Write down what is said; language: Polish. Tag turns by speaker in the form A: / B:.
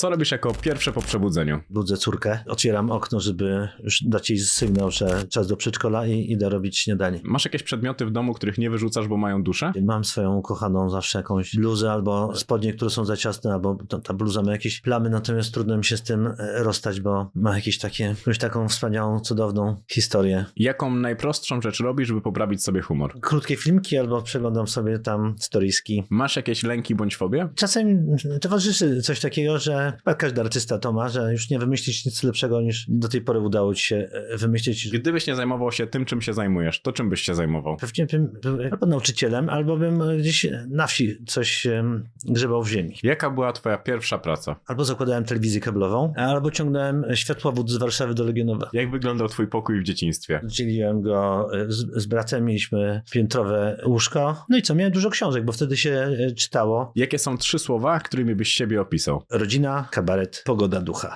A: Co robisz jako pierwsze po przebudzeniu?
B: Budzę córkę, otwieram okno, żeby już dać jej sygnał, że czas do przedszkola i idę robić śniadanie.
A: Masz jakieś przedmioty w domu, których nie wyrzucasz, bo mają duszę?
B: Mam swoją ukochaną zawsze jakąś bluzę albo spodnie, które są za ciasne, albo ta, ta bluza ma jakieś plamy, natomiast trudno mi się z tym e, rozstać, bo ma jakieś takie, jakąś taką wspaniałą, cudowną historię.
A: Jaką najprostszą rzecz robisz, by poprawić sobie humor?
B: Krótkie filmki albo przeglądam sobie tam storiski.
A: Masz jakieś lęki bądź fobie?
B: Czasem towarzyszy coś takiego, że chyba każdy artysta to ma, że już nie wymyślisz nic lepszego niż do tej pory udało ci się e, wymyślić.
A: Gdybyś nie zajmował się tym, czym się zajmujesz, to czym byś się zajmował?
B: Pewnie bym był albo nauczycielem, albo bym gdzieś na wsi coś grzebał w ziemi.
A: Jaka była twoja pierwsza praca?
B: Albo zakładałem telewizję kablową, albo ciągnąłem światłowód z Warszawy do Legionowa.
A: Jak wyglądał twój pokój w dzieciństwie?
B: Dzieliłem go e, z, z bratem, mieliśmy piętrowe łóżko. No i co, miałem dużo książek, bo wtedy się e, czytało.
A: Jakie są trzy słowa, którymi byś siebie opisał?
B: Rodzina, kabaret, pogoda ducha.